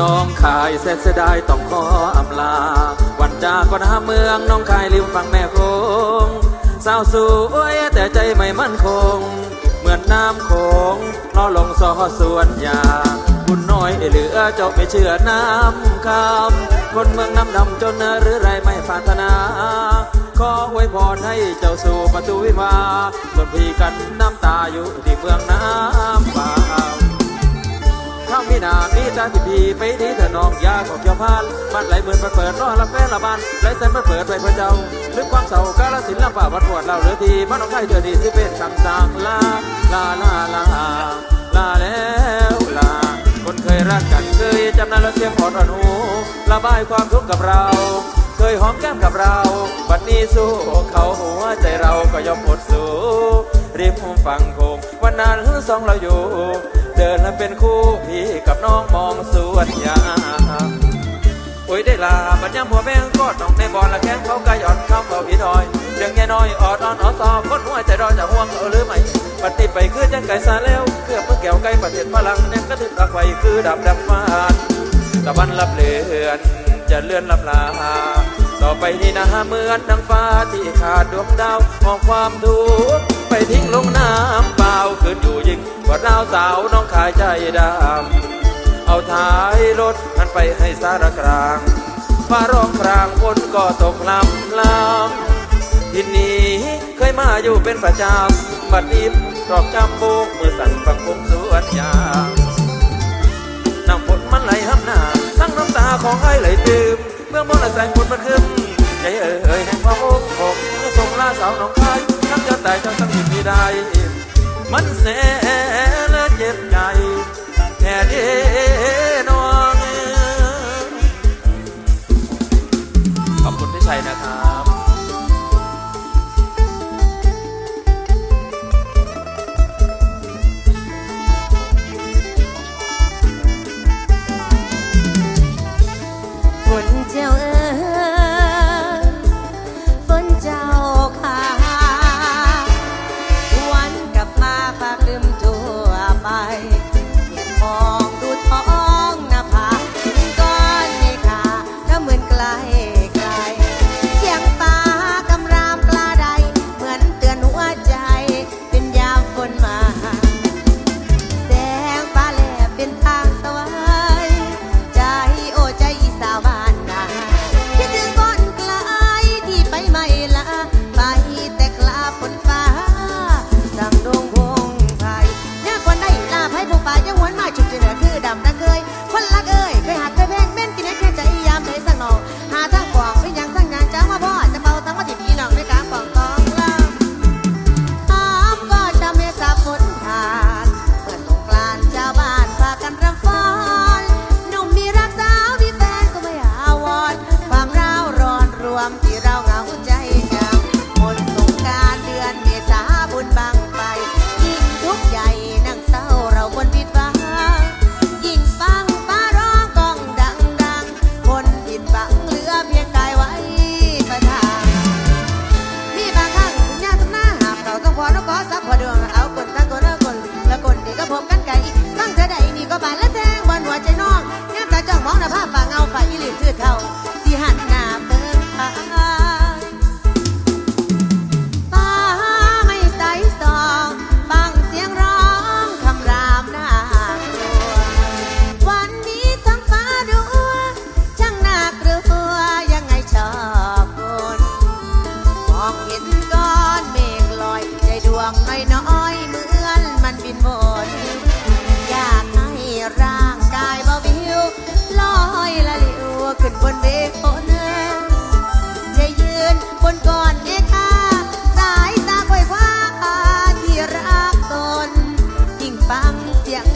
น้องขายเสร็จเสียดายต้องขออำลา วันจากก็นาเมืองน้องขายริมฝั่งแม่โคงสาวสวยแต่ใจไม่มั่นคง เหมือนน้ำโขงล้อลงซอสวนยาบุญน้อยเหลือเจ้าไม่เชื่อน้ำคำคนเมืองน้ำดำจนหรือไรไม่ปรารถนาขออวยพรให้เจ้าสู่ประตูวิวาส่วนพี่กันน้ำตาอยู่ที่เมืองน้ำป่าข้ามีหนา มีตาที่พีไปดีเถอน้องยาของเจ้าพานบ้านไหลเหมือนเปิดรอละแฟนละบ้านไหลแสนเปิดไปพื่อเจ้าลึกความเศร้ากาลสินลำป่าวัดปวดเราเหลือทีบ้านน้องไข่เธอดีสิเป็นคำสั่งลาลาลาลาลาแล้วลาคนเคยรักกันเคยจำนานแล้วเสียงอ่อนอ่อนหูระบายความทุกข์กับเรา เคยหอมแก้มกับเราบัดนี้สู้เขาหัวใจเราก็ยอมหมดสู้ริมฝั่งคงวันนั้นสองเราอยู่ เดินแล้วเป็นคู่พี่กับน้องมองสวนยางโอ้ยได้ลาบัดยามหัวแม่งกอดน้องในบอลละแข้งเขากายอ่อนคำเอาอีดอยเรื่องแง่น้อยออดอ่อนออซอคนหัวใจรอจะห่วงเอาหรือไม่ปฏิไปคือจังไก่ซาแล้วเกือเมื่อแก้วไก่ประเทศพลังแนมกระถึกตะไคว้คือดับดับฟานตะวันรับเลือนจะเลื่อนลับลา ต่อไปนี้นะเหมือนดังฟ้าที่ขาดดวงดาวมองความทุกข์ไปทิ้งลงน้ำเปล่าคืนอยู่ยิ่งกว่าดาวสาวน้ายใจดำเอาท้ายรถมันไปให้สารกลางฟ้าร้องกลางฝนก็ตกลำลำที่นี้เคยมาอยู่เป็นประจำบัดนี้รอบจำโบกมือสั่นฟังคงสวนยางน้ำฝนมันไหลห้ำหน้าทั้งน้ำตาของไอ้ไหลตืมเมื่อมองละแสงฝนมันขึ้นใจเอ่ยเอ่ยแห่งความอกอกส่งลาสาวหน้องคายทั้งจะตายทั้งทั้งหินไม่ได้มันแสนและเจ็บใจ แค่เดน้องขอบคุณพี่ชัยนะครับ tierra อนเมฆลอยใจดวงน้อยๆเหมือนมันบินบนอยากให้ร่างกายเบาวิวลอยละลิวขึ้นบนเมฆโนจะยืนบนก้อนเมฆาสายตาค่อยว่าที่รักตนยิ่งฟังเสียง